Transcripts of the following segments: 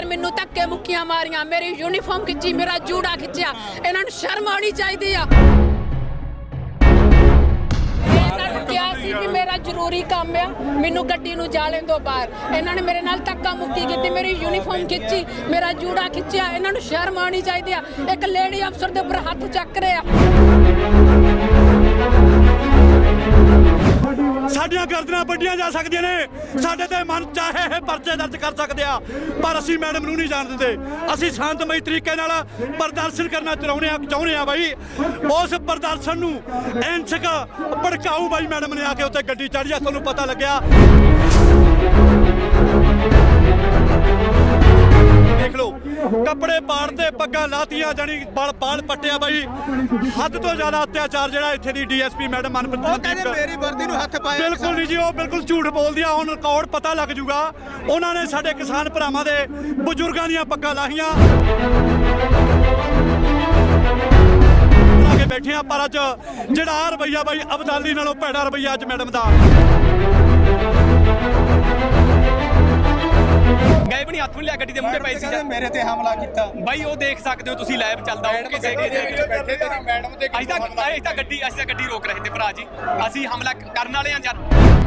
ਫਿਰ ਮੈਨੂੰ ਧੱਕੇ ਮੁੱਕੀਆਂ ਮਾਰੀਆਂ। ਮੇਰੀ ਯੂਨੀਫਾਰਮ ਖਿੱਚੀ, ਮੇਰਾ ਜੂੜਾ ਖਿੱਚਿਆ। ਇਹਨਾਂ ਨੂੰ ਸ਼ਰਮ ਆਉਣੀ ਚਾਹੀਦੀ ਆ। ਇਹਨਾਂ ਨੂੰ ਕਿਹਾ ਸੀ ਕਿ ਮੇਰਾ ਜ਼ਰੂਰੀ ਕੰਮ ਆ, ਮੈਨੂੰ ਗੱਡੀ ਨੂੰ ਜਾ ਲੈਣ ਦਿਓ ਬਾਹਰ। ਇਹਨਾਂ ਨੇ ਮੇਰੇ ਨਾਲ ਧੱਕਾ ਮੁੱਕੀ ਕੀਤੀ, ਮੇਰੀ ਯੂਨੀਫਾਰਮ ਖਿੱਚੀ, ਮੇਰਾ ਜੂੜਾ ਖਿੱਚਿਆ। ਇਹਨਾਂ ਨੂੰ ਸ਼ਰਮ ਆਉਣੀ ਚਾਹੀਦੀ ਆ। ਇੱਕ ਲੇਡੀ ਅਫਸਰ ਦੇ ਉੱਪਰ ਹੱਥ ਚੱਕ ਰਿਹਾ। ਆ ਵੱਡੀਆਂ ਜਾ ਸਕਦੀਆਂ ਨੇ। ਸਾਡੇ ਤੇ ਮਨ ਚਾਹੇ ਇਹ ਪਰਚੇ ਦਰਜ ਕਰ ਸਕਦੇ ਆ, ਪਰ ਅਸੀਂ ਮੈਡਮ ਨੂੰ ਨਹੀਂ ਜਾਣ ਦਿੰਦੇ। ਅਸੀਂ ਸ਼ਾਂਤਮਈ ਤਰੀਕੇ ਨਾਲ ਪ੍ਰਦਰਸ਼ਨ ਕਰਨਾ ਚਾਹੁੰਦੇ ਆ ਚਾਹੁੰਦੇ ਆ ਬਾਈ। ਉਸ ਪ੍ਰਦਰਸ਼ਨ ਨੂੰ ਐਂਸਕ ਭੜਕਾਊ ਬਾਈ ਮੈਡਮ ਨੇ ਆ ਕੇ ਉੱਤੇ ਗੱਡੀ ਚੜ੍ਹੀ ਆ, ਤੁਹਾਨੂੰ ਪਤਾ ਲੱਗਿਆ। ਕੱਪੜੇ ਪਾੜਦੇ ਪੱਗਾਂ ਲਾਤੀਆਂ ਜਾਨੀ ਬਾਲ ਬਾਲ ਪੱਟਿਆ ਬਾਈ। ਹੱਦ ਤੋਂ ਜ਼ਿਆਦਾ ਅਤਿਆਚਾਰ ਜਿਹੜਾ ਇੱਥੇ ਦੀ ਡੀਐਸਪੀ ਮੈਡਮ ਮਨਪ੍ਰੀਤ ਕਹਿੰਦੇ ਮੇਰੀ ਵਰਦੀ ਨੂੰ ਹੱਥ ਪਾਇਆ ਬਿਲਕੁਲ ਨਹੀਂ ਜੀ ਉਹ ਬਿਲਕੁਲ ਝੂਠ ਬੋਲਦੀ ਆ ਹੁਣ ਰਿਕਾਰਡ ਪਤਾ ਲੱਗ ਜੂਗਾ। ਉਹਨਾਂ ਨੇ ਸਾਡੇ ਕਿਸਾਨ ਭਰਾਵਾਂ ਦੇ ਬਜ਼ੁਰਗਾਂ ਦੀਆਂ ਪੱਗਾਂ ਲਾਹੀਆਂ। ਕੇ ਬੈਠੇ ਆ ਪਰ ਅੱਜ ਜਿਹੜਾ ਆਹ ਰਵਈਆ ਬਾਈ ਅਬਦਾਲੀ ਨਾਲੋਂ ਭੈੜਾ ਰਵਈਆ ਅੱਜ ਮੈਡਮ ਦਾ। ਗਏ ਬਣੀ ਹੱਥ ਨੂੰ ਲਿਆ ਗੱਡੀ ਦੇ ਮੂਹਰੇ ਪਈ ਸੀ ਕਹਿੰਦੇ ਮੇਰੇ ਤੇ ਹਮਲਾ ਕੀਤਾ। ਬਾਈ ਉਹ ਦੇਖ ਸਕਦੇ ਹੋ ਤੁਸੀਂ ਲਾਈਵ ਚੱਲਦਾ ਉਹ ਕਿਸੇ ਕਿਸੇ ਬੈਠੇ ਤੇ ਮੈਡਮ ਦੇ ਅਸੀਂ ਤਾਂ ਅਸੀਂ ਤਾਂ ਗੱਡੀ ਅਸੀਂ ਤਾਂ ਗੱਡੀ ਰੋਕ ਰਹੇ ਤੇ ਭਰਾ ਜੀ। ਅਸੀਂ ਹਮਲਾ ਕਰਨ ਵਾਲੇ ਆ ਜਰ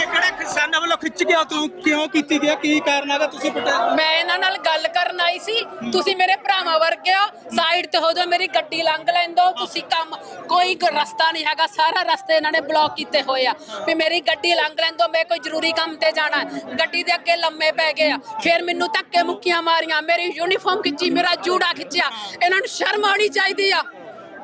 ਇਹ ਚੱਕ ਕਿਸਾਨਾਂ ਵੱਲੋਂ ਖਿੱਚ ਗਿਆ, ਤੂੰ ਕਿਉਂ ਕੀਤੀ ਗਿਆ? ਕੀ ਕਾਰਨ ਹੈਗਾ ਤੁਸੀਂ ਪਟਿਆ ਮੈਂ ਇਹਨਾਂ ਨਾਲ ਗੱਲ ਕਰਨ ਆਈ ਸੀ। ਤੁਸੀਂ ਮੇਰੇ ਭਰਾਵਾਂ ਵਰਗੇ ਹੋ। ਸਾਈਡ ਤੇ ਹੋ ਜਾਓ, ਮੇਰੀ ਗੱਡੀ ਲੰਘ ਲੈਣ ਤੁਸੀਂ ਕੰਮ, ਕੋਈ ਗ- ਰਸਤਾ ਨਹੀਂ ਹੈਗਾ। ਸਾਰਾ ਰਸਤੇ ਇਹਨਾਂ ਨੇ ਬਲੌਕ ਕੀਤੇ ਹੋਏ ਆ। ਵੀ ਮੇਰੀ ਗੱਡੀ ਲੰਘ ਲੈਣ ਮੈਂ ਕੋਈ ਜ਼ਰੂਰੀ ਕੰਮ ਤੇ ਜਾਣਾ ਹੈ। ਗੱਡੀ ਦੇ ਅੱਗੇ ਲੰਮੇ ਪੈ ਗਏ ਆ। ਫਿਰ ਮੈਨੂੰ ਧੱਕੇ ਮੁੱਕੀਆਂ ਮਾਰੀਆਂ। ਮੇਰੀ ਯੂਨੀਫਾਰਮ ਖਿੱਚੀ, ਮੇਰਾ ਜੂੜਾ ਖਿੱਚਿਆ। ਇਹਨਾਂ ਨੂੰ ਸ਼ਰਮ ਆਉਣੀ ਚਾਹੀਦੀ ਆ।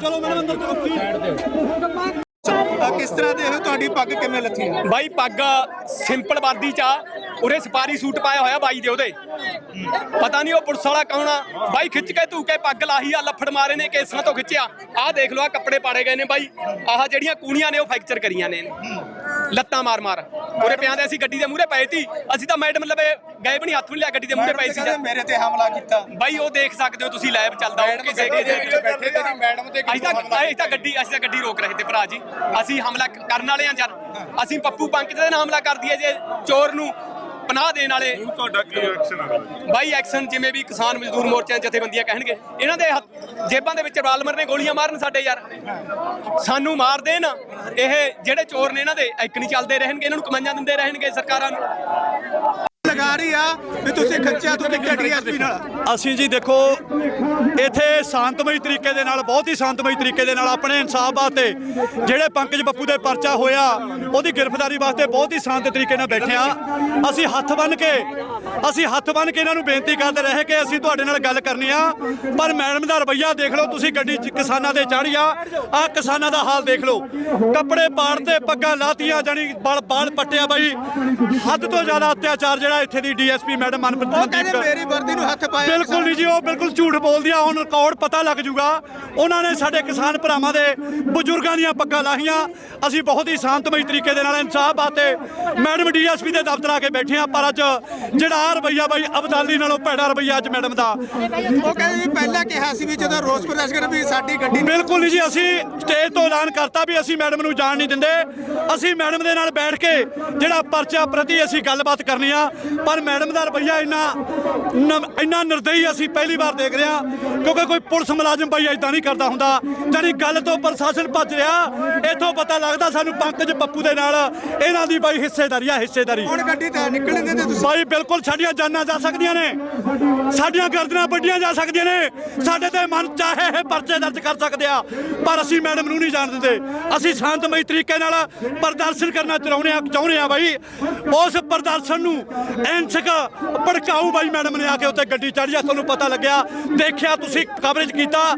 ਚਲੋ ਮੈਡਮ ਅੰਦਰ ਚਲੋ ਪਲੀਜ਼ ਕਿਸ ਤਰ੍ਹਾਂ ਦੇ ਹੋ ਤੁਹਾਡੀ ਪੱਗ ਕਿਵੇਂ ਲੱਥੀ? ਬਾਈ ਪੱਗ ਸਿੰਪਲ ਵਰਦੀ ਚ ਆ। ਉਰੇ ਸਪਾਰੀ ਸੂਟ ਪਾਇਆ ਹੋਇਆ ਬਾਈ ਦੇ ਉਹਦੇ। ਪਤਾ ਨਹੀਂ ਉਹ ਪੁਲਿਸ ਵਾਲਾ ਕੌਣ ਆ। ਬਾਈ ਖਿੱਚ ਕੇ ਧੂ ਕੇ ਪੱਗ ਲਾਹੀ ਆ ਲੱਫੜ ਮਾਰੇ ਨੇ ਕੇਸਾਂ ਤੋਂ ਖਿੱਚਿਆ। ਆਹ ਦੇਖ ਲਓ ਆ ਕੱਪੜੇ ਪਾੜੇ ਗਏ ਨੇ ਬਾਈ। ਆਹ ਜਿਹੜੀਆਂ ਕੂਣੀਆਂ ਨੇ ਉਹ ਫ੍ਰੈਕਚਰ ਕਰੀਆਂ ਨੇ। ਲੱਤਾਂ ਮਾਰ ਮਾਰ। ਉਰੇ ਪਿਆਂ ਦੇ ਅਸੀਂ ਗੱਡੀ ਦੇ ਮੂਹਰੇ ਪਏ ਸੀ ਅਸੀਂ ਤਾਂ ਮੈਡਮ ਲਵੇ ਗਏ ਬਣੀ ਹੱਥ ਨੂੰ ਲਿਆ ਗੱਡੀ ਦੇ ਮੂਹਰੇ ਪਏ ਸੀ ਮੇਰੇ ਤੇ ਹਮਲਾ ਕੀਤਾ। ਬਾਈ ਉਹ ਦੇਖ ਸਕਦੇ ਹੋ ਤੁਸੀਂ ਲਾਈਵ ਚੱਲਦਾ ਉਹ ਕਿਸੇ ਕਿਸੇ ਬੈਠੇ ਤੇ ਮੈਡਮ ਦੇ ਅਸੀਂ ਤਾਂ ਅਸੀਂ ਤਾਂ ਗੱਡੀ ਅਸੀਂ ਤਾਂ ਗੱਡੀ ਰੋਕ ਰਹੇ ਤੇ ਭਰਾ ਜੀ। ਅਸੀਂ ਹਮਲਾ ਕਰਨ ਵਾਲੇ ਆ ਜਰ ਅਸੀਂ ਪੱਪੂ ਪੰਕਜ ਦੇ ਨਾਲ ਹਮਲਾ ਕਰ ਦਈਏ ਜੇ ਚੋਰ ਨੂੰ ਪਨਾਹ ਦੇਣ ਵਾਲੇ। ਤੁਹਾਡਾ ਕੀ ਐਕਸ਼ਨ ਆ? ਬਾਈ ਐਕਸ਼ਨ ਜਿਵੇਂ ਵੀ ਕਿਸਾਨ ਮਜ਼ਦੂਰ ਮੋਰਚਿਆਂ ਜਥੇਬੰਦੀਆਂ ਕਹਿਣਗੇ ਇਹਨਾਂ ਦੇ ਹੱਥ- ਜੇਬਾਂ ਦੇ ਵਿੱਚ ਰਾਲਮਰ ਨੇ ਗੋਲੀਆਂ ਮਾਰਨ ਸਾਡੇ ਯਾਰ। ਸਾਨੂੰ ਮਾਰ ਦੇਣ ਇਹ ਜਿਹੜੇ ਚੋਰ ਨੇ ਇਹਨਾਂ ਦੇ ਇੱਕ ਨਹੀਂ ਚੱਲਦੇ ਰਹਿਣਗੇ ਇਹਨਾਂ ਨੂੰ ਕਮਾਈਆਂ ਦਿੰਦੇ ਰਹਿਣਗੇ ਸਰਕਾਰਾਂ ਨੂੰ। ਰਹੀ ਆ ਵੀ ਤੁਸੀਂ ਖੱਚਿਆ ਤੁਸੀਂ ਡੀਐਸਪੀ ਨਾਲ। ਅਸੀਂ ਜੀ ਦੇਖੋ ਇੱਥੇ ਸ਼ਾਂਤਮਈ ਤਰੀਕੇ ਦੇ ਨਾਲ ਬਹੁਤ ਹੀ ਸ਼ਾਂਤਮਈ ਤਰੀਕੇ ਦੇ ਨਾਲ ਆਪਣੇ ਇਨਸਾਫ ਵਾਸਤੇ ਜਿਹੜੇ ਪੰਕਜ ਬੱਪੂ ਦੇ ਪਰਚਾ ਹੋਇਆ ਉਹਦੀ ਗ੍ਰਿਫਤਾਰੀ ਵਾਸਤੇ ਬਹੁਤ ਹੀ ਸ਼ਾਂਤ ਤਰੀਕੇ ਨਾਲ ਬੈਠੇ ਆ ਅਸੀਂ ਹੱਥ ਬੰਨ ਕੇ ਅਸੀਂ ਹੱਥ ਬੰਨ ਕੇ ਇਹਨਾਂ ਨੂੰ ਬੇਨਤੀ ਕਰਦੇ ਰਹੇ ਕਿ ਅਸੀਂ ਤੁਹਾਡੇ ਨਾਲ ਗੱਲ ਕਰਨੀ ਆ। ਪਰ ਮੈਡਮ ਦਾ ਰਵੱਈਆ ਦੇਖ ਲਓ ਤੁਸੀਂ ਗੱਡੀ 'ਚ ਕਿਸਾਨਾਂ ਦੇ ਚੜ੍ਹੀ ਆ ਆ ਕਿਸਾਨਾਂ ਦਾ ਹਾਲ ਦੇਖ ਲਓ। ਕੱਪੜੇ ਪਾੜਦੇ ਪੱਗਾਂ ਲਾਤੀਆਂ ਜਾਨੀ ਬਾਲ ਬਾਲ ਪੱਟਿਆ ਬਾਈ। ਹੱਦ ਤੋਂ ਜ਼ਿਆਦਾ ਅਤਿਆਚਾਰ ਜਿਹੜਾ ਇੱਥੇ ਦੀ ਡੀਐਸਪੀ ਮੈਡਮ ਮਨਪ੍ਰੀਤ ਉਹ ਕਹਿੰਦੇ ਮੇਰੀ ਵਰਦੀ ਨੂੰ ਹੱਥ ਪਾਇਆ ਬਿਲਕੁਲ ਨਹੀਂ ਜੀ ਉਹ ਬਿਲਕੁਲ ਝੂਠ ਬੋਲਦੀ ਆ ਹੁਣ ਰਿਕਾਰਡ ਪਤਾ ਲੱਗ ਜੂਗਾ। ਉਹਨਾਂ ਨੇ ਸਾਡੇ ਕਿਸਾਨ ਭਰਾਵਾਂ ਦੇ ਬਜ਼ੁਰਗਾਂ ਦੀਆਂ ਪੱਗਾਂ ਲਾਹੀਆਂ। ਅਸੀਂ ਬਹੁਤ ਹੀ ਸ਼ਾਂਤਮਈ ਤਰੀਕੇ ਦੇ ਨਾਲ ਇਨਸਾਫ ਵਾਸਤੇ ਮੈਡਮ ਡੀਐਸਪੀ ਦੇ ਦਫ਼ਤਰ ਆ ਕੇ ਬੈਠੇ ਆ ਪਰ ਅੱਜ ਜਿਹੜਾ ਰਵਈਆ ਬਾਈ ਅਬਦਾਲੀ ਨਾਲੋਂ ਭੈੜਾ ਰਵਈਆ ਅੱਜ ਮੈਡਮ ਦਾ। ਉਹ ਕਹਿੰਦੇ ਵੀ ਪਹਿਲਾਂ ਕਿਹਾ ਸੀ ਵੀ ਜਦੋਂ ਰੋਸ ਪ੍ਰਦਰਸ਼ਨ ਵੀ ਸਾਡੀ ਗੱਡੀ ਬਿਲਕੁਲ ਨਹੀਂ ਜੀ ਅਸੀਂ ਸਟੇਜ ਤੋਂ ਐਲਾਨ ਕਰਤਾ ਵੀ ਅਸੀਂ ਮੈਡਮ ਨੂੰ ਜਾਣ ਨਹੀਂ ਦਿੰਦੇ। ਅਸੀਂ ਮੈਡਮ ਦੇ ਨਾਲ ਬੈਠ ਕੇ ਜਿਹੜਾ ਪਰਚਾ ਪ੍ਰਤੀ ਅਸੀਂ ਗੱਲਬਾਤ ਕਰਨੀ ਆ ਪਰ ਮੈਡਮ ਦਾ ਰਵਈਆ ਇੰਨਾ ਇੰਨਾ ਨਿਰਦਈ ਅਸੀਂ ਪਹਿਲੀ ਵਾਰ ਦੇਖ ਰਹੇ ਕਿਉਂਕਿ ਕੋਈ ਪੁਲਿਸ ਮੁਲਾਜ਼ਮ ਬਾਈ ਇਦਾਂ ਨਹੀਂ ਕਰਦਾ ਹੁੰਦਾ। ਜਾਨੀ ਗੱਲ ਤੋਂ ਪ੍ਰਸ਼ਾਸਨ ਭੱਜ ਰਿਹਾ ਇੱਥੋਂ ਪਤਾ ਲੱਗਦਾ ਸਾਨੂੰ ਪੰਕਜ ਪੱਪੂ ਦੇ ਨਾਲ ਇਹਨਾਂ ਦੀ ਬਾਈ ਹਿੱਸੇਦਾਰੀ ਆ ਹਿੱਸੇਦਾਰੀ। ਹੁਣ ਗੱਡੀ ਤੇ ਨਿਕਲਣ ਦਿੰਦੇ ਤੁਸੀਂ? ਬਾਈ ਬਿਲਕੁਲ ਸਾਡੀਆਂ ਜਾਨਾਂ ਜਾ ਸਕਦੀਆਂ ਨੇ। ਸਾਡੀਆਂ ਗਰਦਨਾਂ ਵੱਡੀਆਂ ਜਾ ਸਕਦੀਆਂ ਨੇ। ਸਾਡੇ ਤੇ ਮਨ ਚਾਹੇ ਇਹ ਪਰਚੇ ਦਰਜ ਕਰ ਸਕਦੇ ਆ ਪਰ ਅਸੀਂ ਮੈਡਮ ਨੂੰ ਨਹੀਂ ਜਾਣ ਦਿੰਦੇ। ਅਸੀਂ ਸ਼ਾਂਤਮਈ ਤਰੀਕੇ ਨਾਲ ਪ੍ਰਦਰਸ਼ਨ ਕਰਨਾ ਚਾਹੁੰਦੇ ਆ ਚਾਹੁੰਦੇ ਆ ਬਾਈ ਉਸ ਪ੍ਰਦਰਸ਼ਨ ਨੂੰ ਐਂਸਕ ਭੜਕਾਊ ਬਾਈ ਮੈਡਮ ਨੇ ਆ ਕੇ ਉੱਤੇ ਗੱਡੀ ਚੜ੍ਹੀ ਆ, ਤੁਹਾਨੂੰ ਪਤਾ ਲੱਗਿਆ। ਦੇਖਿਆ, ਤੁਸੀਂ ਕਵਰੇਜ ਕੀਤਾ।